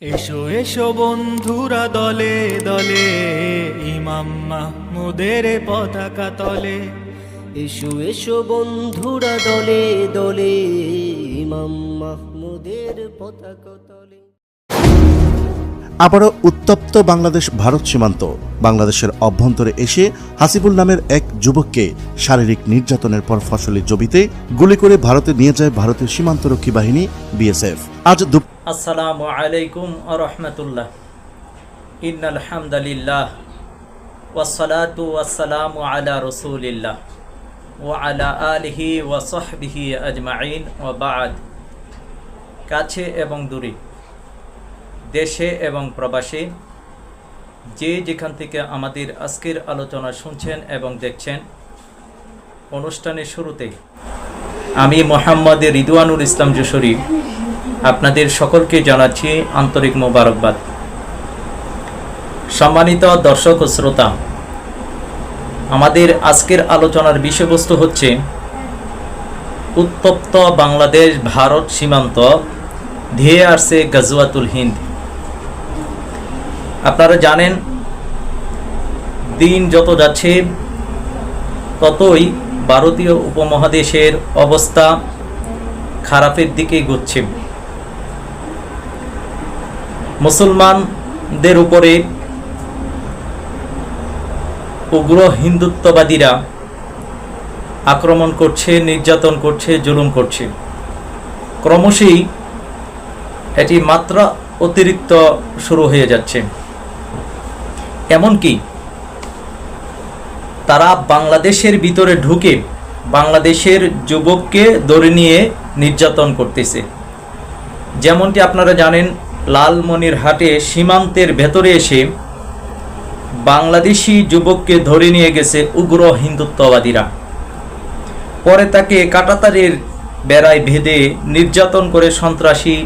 এসো এসো বন্ধুরা দলে দলে ইমাম মাহমুদের পতাকা তলে। এসো এসো বন্ধুরা দলে দলে ইমাম মাহমুদের পতাকা তলে। আবারও উত্তপ্ত বাংলাদেশ ভারত সীমান্ত। বাংলাদেশের অভ্যন্তরে এসে হাসিবুল নামের এক যুবককে শারীরিক নির্যাতনের পর ফসলের জমিতে গুলি করে ভারতে নিয়ে যায় ভারতীয় সীমান্তরক্ষী বাহিনী বিএসএফ। আজ দুপ- আসসালামু আলাইকুম আরহামতুল্লাহ ইন্নাল হামদালিল্লাহ ওয়াসসালাতু ওয়াসসালামু আলা রসুলিল্লাহ ওয়া আলা আলিহি ওয়া সাহবিহি আজমাইন ওয়া বাদ। কাছে এবং দূরে, দেশে এবং প্রবাসে যে যেখান থেকে আমাদের আজকের আলোচনা শুনছেন এবং দেখছেন, অনুষ্ঠানের শুরুতে আমি মোহাম্মদ রিদওয়ানুল ইসলাম যশোরী আপনাদের সকলকে জানাচ্ছি আন্তরিক মোবারকবাদ। সম্মানিত দর্শক ও শ্রোতা, আমাদের আজকের আলোচনার বিষয়বস্তু হচ্ছে, উত্তপ্ত বাংলাদেশ ভারত সীমান্ত ধেয়ে আসছে গজওয়াতুল হিন্দ। আপনারা জানেন, দিন যত যাচ্ছে, ততই ভারতীয় উপমহাদেশের অবস্থা খারাপের দিকে গচ্ছে মুসলমানদের উপরে উগ্র হিন্দুত্ববাদীরা আক্রমণ করছে, নির্যাতন করছে, জুলুম করছে। ক্রমশই এটি মাত্রা অতিরিক্ত শুরু হয়ে যাচ্ছে। এমনকি তারা বাংলাদেশের ভিতরে ঢুকে বাংলাদেশের যুবককে ধরে নিয়ে নির্যাতন করতেছে। যেমনটি আপনারা জানেন লালমনিরহাটে সীমান্তের ভেতরে এসে বাংলাদেশি যুবককে ধরে নিয়ে গেছে উগ্র হিন্দুত্ববাদীরা। পরে তাকে কাটাতারের বেড়ায় ভেদে নির্যাতন করে সন্ত্রাসী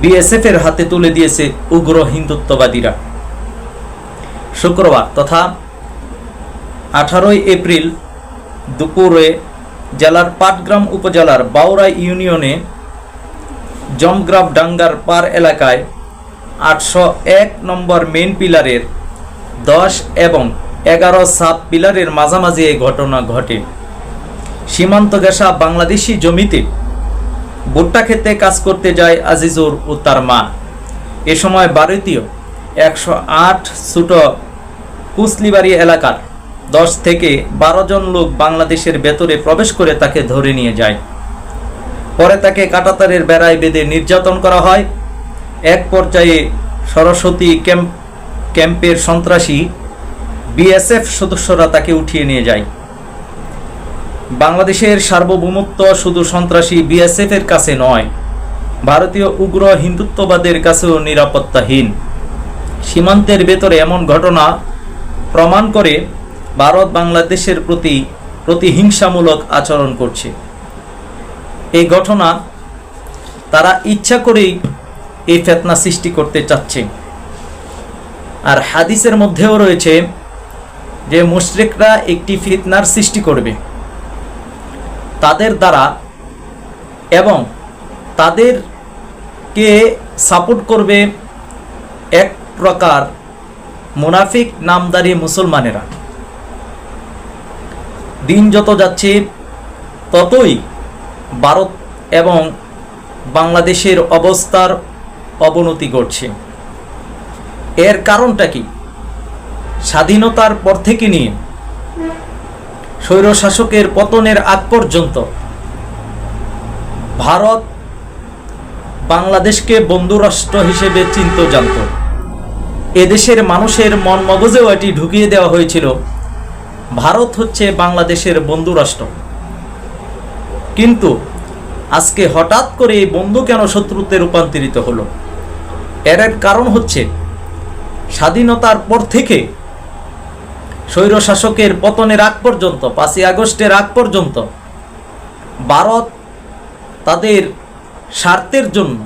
বিএসএফের হাতে তুলে দিয়েছে উগ্র হিন্দুত্ববাদীরা। শুক্রবার তথা আঠারোই এপ্রিল দুপুরে জেলার পাটগ্রাম উপজেলার বাউরা ইউনিয়নে জমগ্রাব ডাঙ্গার পার এলাকায় আটশো এক নম্বর মেন পিলারের দশ এবং এগারো সাব পিলারের মাঝামাঝি এই ঘটনা ঘটে। সীমান্ত গেসা বাংলাদেশি জমিতে ভুট্টা খেতে কাজ করতে যায় আজিজুর ও তার মা। এ সময় ভারতীয় একশো আট ছুটো কুসলিবাড়ি এলাকার দশ থেকে বারো জন লোক বাংলাদেশের ভেতরে প্রবেশ করে তাকে ধরে নিয়ে যায়। পরে তাকে কাটাতারের বেড়ায় বেঁধে নির্যাতন করা হয়। এক পর্যায়ে সরস্বতী ক্যাম্প, ক্যাম্পের সন্ত্রাসী বিএসএফ সদস্যরা তাকে উঠিয়ে নিয়ে যায়। বাংলাদেশের সার্বভৌমত্ব শুধু সন্ত্রাসী বিএসএফ এর কাছে নয়, ভারতীয় উগ্র হিন্দুত্ববাদের কাছেও নিরাপত্তাহীন। সীমান্তের ভেতরে এমন ঘটনা প্রমাণ করে ভারত বাংলাদেশের প্রতি প্রতিহিংসামূলক আচরণ করছে। এই ঘটনা তারা ইচ্ছা করেই এই ফেতনা সৃষ্টি করতে চাচ্ছে। আর হাদিসের মধ্যেও রয়েছে যে মুশরিকরা একটি ফিতনার সৃষ্টি করবে। তাদের দ্বারা এবং তাদেরকে সাপোর্ট করবে এক প্রকার মুনাফিক নামদারি মুসলমানেরা। দিন যত যাচ্ছে, ততই ভারত এবং বাংলাদেশের অবস্থার অবনতি ঘটছে। এর কারণটা কি? স্বাধীনতার পর থেকে নিয়ে স্বৈরশাসকের পতনের আগ পর্যন্ত ভারত বাংলাদেশকে বন্ধুরাষ্ট্র হিসেবে চিন্ত, জানত। এদেশের মানুষের মন মগজেও এটি ঢুকিয়ে দেওয়া হয়েছিল, ভারত হচ্ছে বাংলাদেশের বন্ধুরাষ্ট্র। কিন্তু আজকে হঠাৎ করে এই বন্ধু কেন শত্রুতে রূপান্তরিত হলো? এর এক কারণ হচ্ছে স্বাধীনতার পর থেকে স্বৈরশাসকের পতনের আগ পর্যন্ত, পাঁচই আগস্টের আগ পর্যন্ত ভারত তাদের স্বার্থের জন্য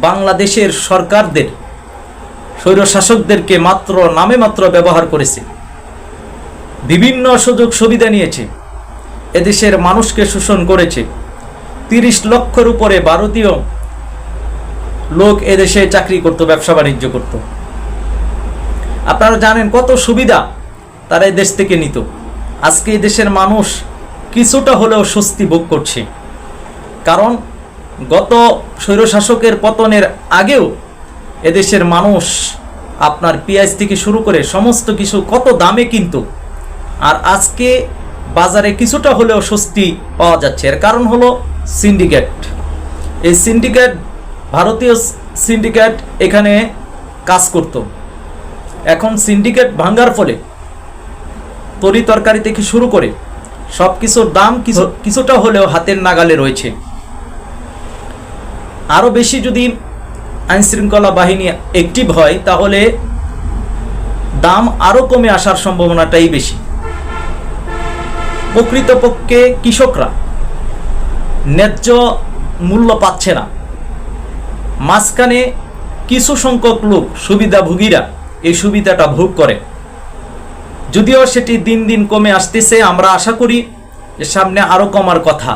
বাংলাদেশের সরকারদের, স্বৈরশাসকদেরকে মাত্র নামে মাত্র ব্যবহার করেছে। বিভিন্ন সুযোগ সুবিধা নিয়েছে। এদেশের মানুষকে শোষণ করেছে। তিরিশ লক্ষের উপরে ভারতীয় লোক এদেশে চাকরি করত, ব্যবসা বাণিজ্য করত। আপনারা জানেন কত সুবিধা তারা দেশ থেকে নিত। আজকে দেশের মানুষ কিছুটা হলেও স্বস্তি ভোগ করছে। কারণ গত স্বৈরশাসকের পতনের আগেও এদেশের মানুষ আপনার পেঁয়াজ থেকে শুরু করে সমস্ত কিছু কত দামে কিন্তু। আর আজকে বাজারে কিছুটা হলেও স্বস্তি পাওয়া যাচ্ছে। এর কারণ হলো সিন্ডিকেট। এই সিন্ডিকেট, ভারতীয় সিন্ডিকেট এখানে কাজ করত। এখন সিন্ডিকেট ভাঙ্গার ফলে তরি তরকারি থেকে শুরু করে সব কিছুর দাম কিছু কিছুটা হলেও হাতের নাগালে রয়েছে। আরও বেশি যদি আইনশৃঙ্খলা বাহিনী অ্যাক্টিভ হয়, তাহলে দাম আরও কমে আসার সম্ভাবনাটাই বেশি। প্রকৃতপক্ষে কৃষকরা ন্যায্য মূল্য পাচ্ছে না। মাঝখানে কিছু সংখ্যক লোক সুবিধাভোগীরা এই সুবিধাটা ভোগ করে। যদিও সেটি দিন দিন কমে আসতেছে, আমরা আশা করি যে সামনে আরও কমার কথা।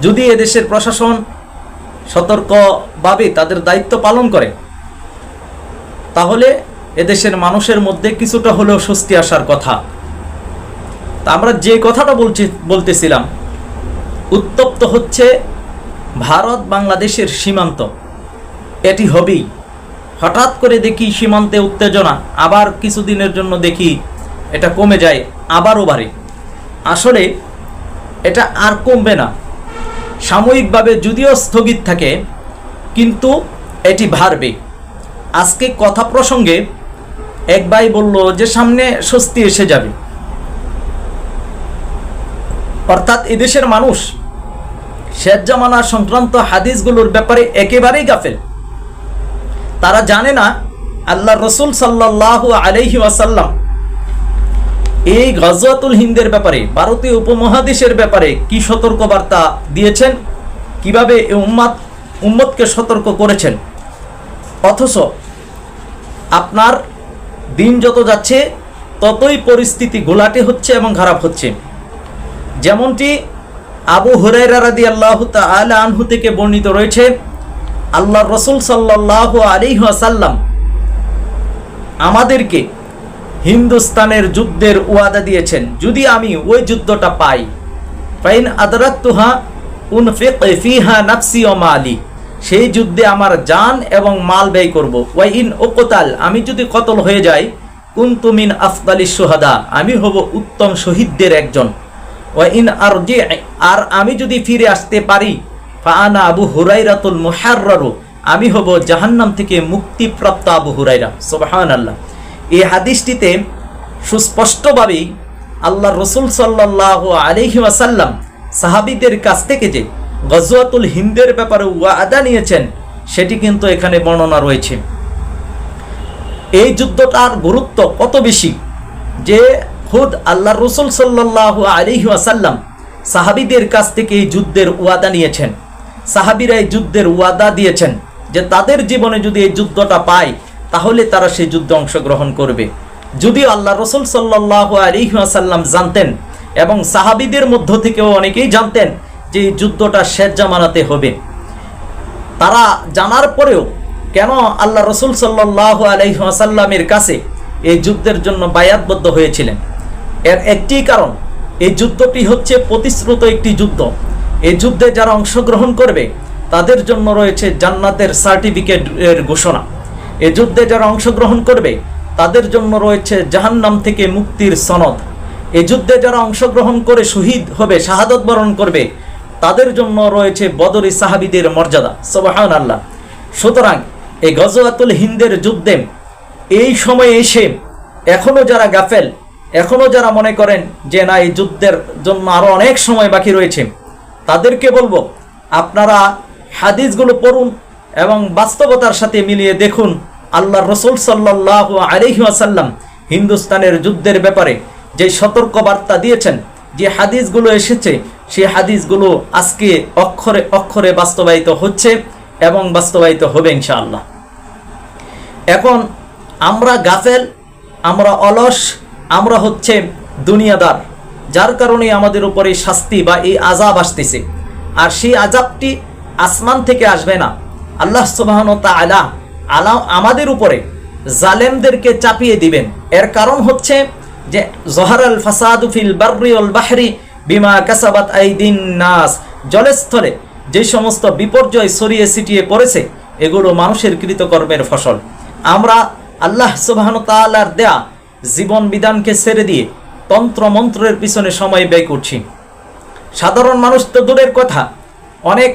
যদি এদেশের প্রশাসন সতর্কভাবে তাদের দায়িত্ব পালন করে, তাহলে এদেশের মানুষের মধ্যে কিছুটা হলেও স্বস্তি আসার কথা। তা আমরা যে কথাটা বলছি, বলতেছিলাম, উত্তপ্ত হচ্ছে ভারত বাংলাদেশের সীমান্ত। এটি হবেই। হঠাৎ করে দেখি সীমান্তে উত্তেজনা, আবার কিছুদিনের জন্য দেখি এটা কমে যায়, আবারও বাড়ে। আসলে এটা আর কমবে না। সাময়িকভাবে যদিও স্থগিত থাকে, কিন্তু এটি বাড়বে। আজকে কথা প্রসঙ্গে এক ভাই বলল যে, সামনে স্বস্তি এসে যাবে। অর্থাৎ এদেশের মানুষ, শেষ জামানা সংক্রান্ত হাদিসগুলোর ব্যাপারে একেবারেই গাফেল। তারা জানে না আল্লাহ রসুল সাল্লাহ আলহি ওয়াসাল্লাম এই গজওয়াতুল হিন্দের ব্যাপারে, ভারতীয় উপমহাদেশের ব্যাপারে কি সতর্কবার্তা দিয়েছেন, কীভাবে উম্মাদ, উম্মতকে সতর্ক করেছেন। অথচ আপনার দিন যত যাচ্ছে, ততই পরিস্থিতি গোলাটে হচ্ছে এবং খারাপ হচ্ছে। যেমনটি আবু হুরাইরা রাদি আল্লাহ আনহু থেকে বর্ণিত রয়েছে আল্লাহ রসুল সাল্লাহ আলিহাসাল্লাম আমাদেরকে হিন্দুস্তানের যুদ্ধের ওয়াদা দিয়েছেন, যদি আমি ওই যুদ্ধটা পাই, ফাইন আদরাত তুহা উন ফিহা নাফসি ও মালি, সেই যুদ্ধে আমার জান এবং মাল ব্যয় করব। ওয়াই ইন ওকতাল আমি যদি কতল হয়ে যাই কুন্তুমিন আফতালি সোহাদা আমি হব উত্তম শহীদদের একজন। ওয়া ইন আর যে আর আমি যদি ফিরে আসতে পারি ফানা আবু হুরাইরাতুল মুহাররারু, আমি হব জাহান্নাম থেকে মুক্তিপ্রাপ্ত আবু হুরাইরা সুবহান আল্লাহ এই হাদিসটিতে সুস্পষ্টভাবেই আল্লাহ রসুল সাল্লাহ আলহি আসাল্লাম সাহাবিদের কাছ থেকে যে গজওয়াতুল হিন্দের ব্যাপারে ওয়াদা নিয়েছেন, সেটি কিন্তু এখানে বর্ণনা রয়েছে। এই যুদ্ধটার গুরুত্ব কত বেশি? যে খুদ আল্লাহ রসুল সাল্লাহ আলহি ওয়াসাল্লাম সাহাবিদের কাছ থেকে এই যুদ্ধের ওয়াদা নিয়েছেন। সাহাবিরা এই যুদ্ধের ওয়াদা দিয়েছেন যে তাদের জীবনে যদি এই যুদ্ধটা পায়, তাহলে তারা সেই যুদ্ধে অংশগ্রহণ করবে। যদিও আল্লাহ রসুল সাল্লাহ আলিহাসাল্লাম জানতেন এবং সাহাবিদের মধ্য থেকেও অনেকেই জানতেন যে এই যুদ্ধটা শেষ জামানাতে হবে। তারা জানার পরেও কেন আল্লাহ রসুল সাল্লাহ আলহিহাসাল্লামের কাছে এই যুদ্ধের জন্য বায়াতবদ্ধ হয়েছিলেন? এর একটি কারণ, এই যুদ্ধটি হচ্ছে প্রতিশ্রুত একটি যুদ্ধ। এই যুদ্ধে যারা অংশগ্রহণ করবে, তাদের জন্য রয়েছে জান্নাতের সার্টিফিকেট এর ঘোষণা। এ যুদ্ধে যারা অংশগ্রহণ করবে, তাদের জন্য রয়েছে জাহান্নাম থেকে মুক্তির সনদ। এ যুদ্ধে যারা অংশগ্রহণ করে শহীদ হবে, শাহাদত বরণ করবে, তাদের জন্য রয়েছে বদরি সাহাবিদের মর্যাদা। সবাহান আল্লাহ সুতরাং, এই গজওয়াতুল হিন্দের যুদ্ধে এই সময়ে এসে, এখনও যারা গাফেল এখনও যারা মনে করেন যে না, এই যুদ্ধের জন্য আরও অনেক সময় বাকি রয়েছে, তাদেরকে বলব, আপনারা হাদিসগুলো পড়ুন এবং বাস্তবতার সাথে মিলিয়ে দেখুন আল্লাহ রসুল সাল্লাহ আলহিহাসাল্লাম হিন্দুস্তানের যুদ্ধের ব্যাপারে যে সতর্ক বার্তা দিয়েছেন, যে হাদিসগুলো এসেছে, সেই হাদিসগুলো আজকে অক্ষরে অক্ষরে বাস্তবায়িত হচ্ছে এবং বাস্তবায়িত হবে ইনশাআল্লাহ। এখন আমরা গাফেল, আমরা অলস আমরা হচ্ছে দুনিয়াদার, যার কারণে আমাদের উপরে শাস্তি বা এই আজাব আসতেছে। আর সেই আজাবটি আসমান থেকে আসবে না। আল্লাহ সুবাহন তালা আলা আলা আমাদের উপরে জালেমদেরকে চাপিয়ে দিবেন। এর কারণ হচ্ছে যে, জহারাল ফাসাদু ফিল বাহরি বিমা কাসাবাত আইদিন নাস। জলস্থলে যে সমস্ত বিপর্যয় ছড়িয়ে ছিটিয়ে পড়েছে, এগুলো মানুষের কৃতকর্মের ফসল। আমরা আল্লাহ সুবাহন তালার দেয়া জীবন বিধানকে ছেড়ে দিয়ে তন্ত্র মন্ত্রের পিছনে সময় ব্যয় করছি। সাধারণ মানুষ তো দূরের কথা। অনেক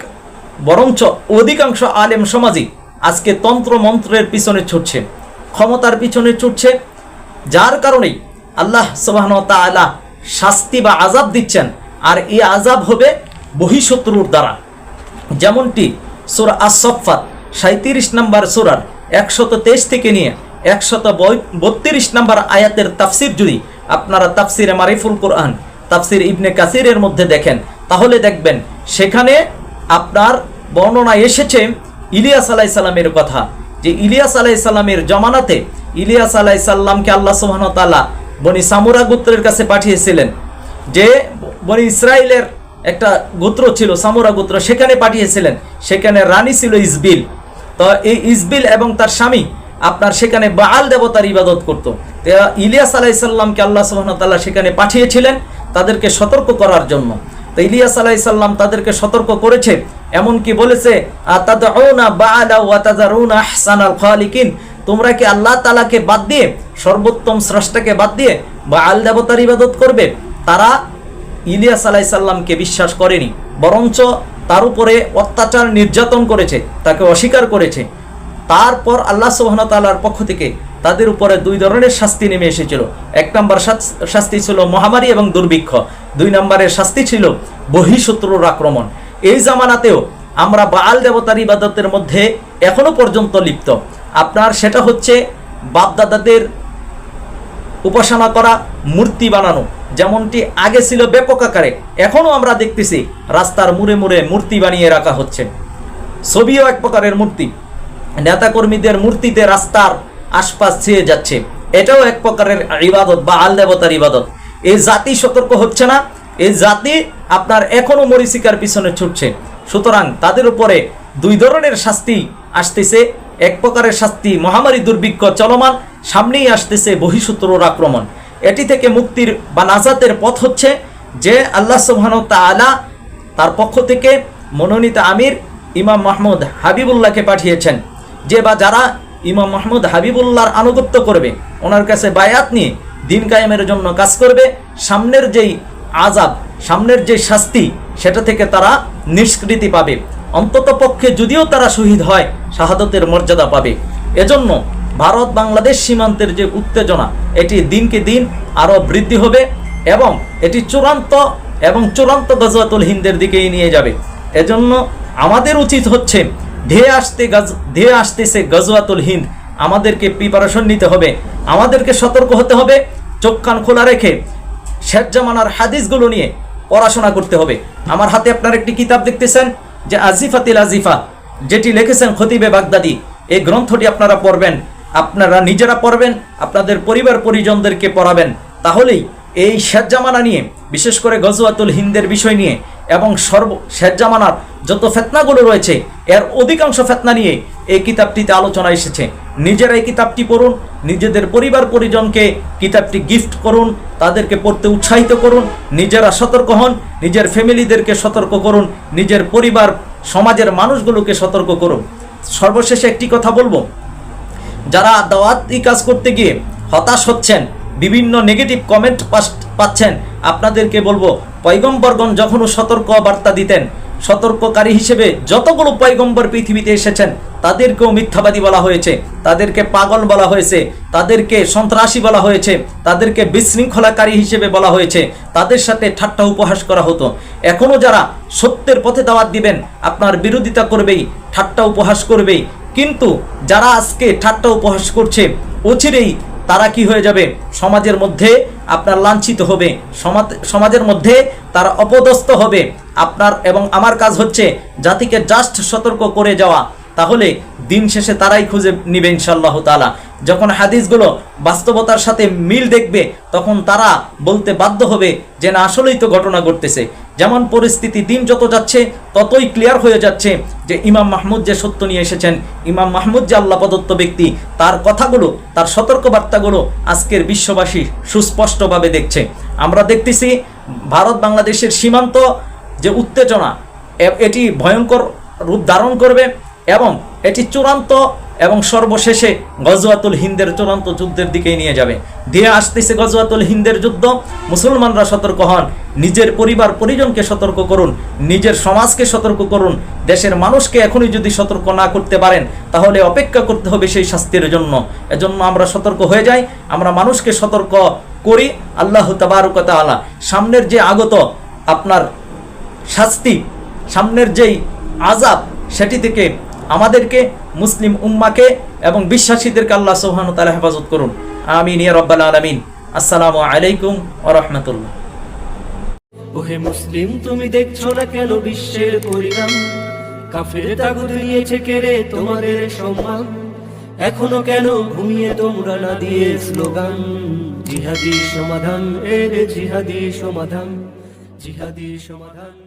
বরঞ্চ অধিকাংশ আলেম সমাজই আজকে তন্ত্র মন্ত্রের পিছনে ছুটছে, ক্ষমতার পিছনে ছুটছে, যার কারণেই আল্লাহ সুবাহন তালা শাস্তি বা আজাব দিচ্ছেন, আর এই আজাব হবে বহিঃশত্রুর দ্বারা। যেমনটি সুর আসফাত সাঁত্রিশ নম্বর সুরার একশত তেইশ থেকে নিয়ে একশত বত্রিশ নম্বর আয়াতের তাফসির যদি আপনারা তাফসিরে মারিফুল কোরআন, তাফসির ইবনে কাসিরের মধ্যে দেখেন, তাহলে দেখবেন সেখানে আপনার বর্ণনা এসেছে ইলিয়াস আলাই সাল্লামের কথা, যে ইলিয়াস আলাই সাল্লামের জমানাতে ইলিয়াস আলাই সাল্লামকে আল্লাহ সুবহান তাআলা বনি সামুরা গোত্রের কাছে পাঠিয়েছিলেন, যে বনি ইসরায়েলের একটা গোত্র ছিল, সামুরা গোত্র, সেখানে পাঠিয়েছিলেন, সেখানে রানী ছিল ইসবিল। তো এই ইসবিল এবং তার স্বামী আপনার সেখানে বাল দেবতার ইবাদত করত। ইলিয়াস আলাইসাল্লামকে আল্লাহ সুবাহতাল্লাহ সেখানে পাঠিয়েছিলেন তাদেরকে সতর্ক করার জন্য। তো ইলিয়াস আলাইসাল্লাম তাদেরকে সতর্ক করেছে, এমনকি বলেছে তোমরা কি আল্লাহ তালাকে বাদ দিয়ে, সর্বোত্তম স্রষ্টাকে বাদ দিয়ে বাল দেবতার ইবাদত করবে? তারা ইলিয়াস আলাইসাল্লামকে বিশ্বাস করেনি, বরঞ্চ তার উপরে অত্যাচার নির্যাতন করেছে, তাকে অস্বীকার করেছে। তারপর আল্লাহ সুবহান তাআলার পক্ষ থেকে তাদের উপরে দুই ধরনের শাস্তি নেমে এসেছিল। এক নম্বর শাস্তি ছিল মহামারী এবং দুর্ভিক্ষ। দুই নম্বরের শাস্তি ছিল বহিঃশত্রুর আক্রমণ। এই জামানাতেও আমরা বাল দেবতার ইবাদতের মধ্যে এখনও পর্যন্ত লিপ্ত। আপনার সেটা হচ্ছে বাপদাদাদের উপাসনা করা, মূর্তি বানানো। যেমনটি আগে ছিল ব্যাপক আকারে এখনও আমরা দেখতেছি রাস্তার মুড়ে মুড়ে মূর্তি বানিয়ে রাখা হচ্ছে। ছবিও এক প্রকারের মূর্তি। নেতাকর্মীদের মূর্তিতে রাস্তার আশপাশ ছেয়ে যাচ্ছে। এটাও এক প্রকারের ইবাদত বা আল দেবতার ইবাদত। এই জাতি সতর্ক হচ্ছে না এই জাতি আপনার এখনও মরিচিকার পিছনে ছুটছে। সুতরাং তাদের উপরে দুই ধরনের শাস্তি আসতেছে। এক প্রকারের শাস্তি মহামারী দুর্ভিক্ষ চলমান, সামনেই আসতেছে বহিঃশত্রুর আক্রমণ। এটি থেকে মুক্তির বা নাজাতের পথ হচ্ছে যে আল্লাহ সুবহানাহু ওয়া তাআলা তার পক্ষ থেকে মনোনীত আমির ইমাম মাহমুদ হাবিবুল্লাহকে পাঠিয়েছেন। যে বা যারা ইমাম মাহমুদ হাবিবুল্লাহর আনুগত্য করবে, ওনার কাছে বায়াত নিয়ে দিন কায়েমের জন্য কাজ করবে, সামনের যেই আজাব সামনের যে শাস্তি, সেটা থেকে তারা নিষ্কৃতি পাবে। অন্তত পক্ষে যদিও তারা শহীদ হয়, শাহাদতের মর্যাদা পাবে। এজন্য ভারত বাংলাদেশ সীমান্তের যে উত্তেজনা, এটি দিনকে দিন আরও বৃদ্ধি হবে এবং এটি চূড়ান্ত এবং চূড়ান্ত গজওয়াতুল হিন্দের দিকেই নিয়ে যাবে। এজন্য আমাদের উচিত হচ্ছে ধেয়ে আসতে ধেয়ে আসতেছে গজওয়াতুল হিন্দ। আমাদেরকে প্রিপারেশন নিতে হবে। আমাদেরকে সতর্ক হতে হবে, চোখ কান খোলা রেখে শেখ জামানার হাদিসগুলো নিয়ে পড়াশোনা করতে হবে। আমার হাতে আপনার একটি কিতাব দেখতেছেন, যে আজিফাতিল আজিফা, যেটি লিখেছেন খতিবে বাগদাদি। এই গ্রন্থটি আপনারা পড়বেন, আপনারা নিজেরা পড়বেন, আপনাদের পরিবার পরিজনদেরকে পড়াবেন। তাহলেই এই শেরজামানা নিয়ে, বিশেষ করে গজওয়াতুল হিন্দের বিষয় নিয়ে এবং সর্ব শেরজামানার যত ফেতনাগুলো রয়েছে, এর অধিকাংশ ফেতনা নিয়ে এই কিতাবটিতে আলোচনা এসেছে। নিজেরা এই কিতাবটি পড়ুন, নিজেদের পরিবার পরিজনকে কিতাবটি গিফট করুন, তাদেরকে পড়তে উৎসাহিত করুন, নিজেরা সতর্ক হন, নিজের ফ্যামিলিদেরকে সতর্ক করুন, নিজের পরিবার, সমাজের মানুষগুলোকে সতর্ক করুন। সর্বশেষে একটি কথা বলব। যারা দাওয়াতি কাজ করতে গিয়ে হতাশ হচ্ছেন, বিভিন্ন নেগেটিভ কমেন্ট পাচ্ছেন, আপনাদেরকে বলব পয়গম্বরগণ যখনও সতর্ক বার্তা দিতেন, সতর্ককারী হিসেবে যতগুলো পয়গম্বর পৃথিবীতে এসেছেন, তাদেরকেও মিথ্যাবাদী বলা হয়েছে, তাদেরকে পাগল বলা হয়েছে, তাদেরকে সন্ত্রাসী বলা হয়েছে, তাদেরকে বিশৃঙ্খলাকারী হিসেবে বলা হয়েছে, তাদের সাথে ঠাট্টা উপহাস করা হতো। এখনও যারা সত্যের পথে দাওয়াত দিবেন, আপনার বিরোধিতা করবেই, ঠাট্টা উপহাস করবেই। কিন্তু যারা আজকে ঠাট্টা উপহাস করছে, অচিরেই তারা কি হয়ে যাবে? সমাজের মধ্যে আপনার লাঞ্ছিত হবে। সমাজ সমাজের মধ্যে তারা অপদস্থ হবে। আপনার এবং আমার কাজ হচ্ছে জাতিকে জাস্ট সতর্ক করে যাওয়া। তাহলে দিন শেষে তারাই খুঁজে নিবে ইনশাল্লাহ তালা যখন হাদিসগুলো বাস্তবতার সাথে মিল দেখবে, তখন তারা বলতে বাধ্য হবে যে, না, আসলেই তো ঘটনা ঘটতেছে। যেমন পরিস্থিতি দিন যত যাচ্ছে, ততই ক্লিয়ার হয়ে যাচ্ছে যে ইমাম মাহমুদ যে সত্য নিয়ে এসেছেন, ইমাম মাহমুদ যে আল্লাহ প্রদত্ত ব্যক্তি, তার কথাগুলো, তার সতর্কবার্তাগুলো আজকের বিশ্ববাসী সুস্পষ্টভাবে দেখছে। আমরা দেখতেছি ভারত বাংলাদেশের সীমান্ত যে উত্তেজনা এটি ভয়ঙ্কর রূপ ধারণ করবে এবং এটি চূড়ান্ত এবং সর্বশেষে গজওয়াতুল হিন্দের চূড়ান্ত যুদ্ধের দিকে নিয়ে যাবে। দিয়ে আসতেছে গজওয়াতুল হিন্দের যুদ্ধ। মুসলমানরা সতর্ক হন, নিজের পরিবার, পরিজনকে সতর্ক করুন, নিজের সমাজকে সতর্ক করুন, দেশের মানুষকে এখনই যদি সতর্ক না করতে পারেন, তাহলে অপেক্ষা করতে হবে সেই শাস্তির জন্য। এজন্য আমরা সতর্ক হয়ে যাই, আমরা মানুষকে সতর্ক করি, আল্লাহ তাবারকতা আলা সামনের যে আগত আপনার শাস্তি, সামনের যেই আজাব সেটি থেকে আমাদেরকে, মুসলিম উম্মাকে এবং বিশ্বাসীদেরকে আল্লাহ সোহান তালা হেফাজত করুন। আমিন, ইয়া রব্বাল আলমিন। আসসালামু আলাইকুম ও রহমতুল্লাহ। ওহে মুসলিম, তুমি দেখছ না কেন বিশ্বের পরিণাম? কাফের তাগুদ নিয়েছে কেড়ে তোমাদের সম্মান। এখনও কেন ঘুমিয়ে তোমরা না দিয়ে স্লোগান? জিহাদি সমাধান, এর জিহাদি সমাধান। জিহাদি সমাধান।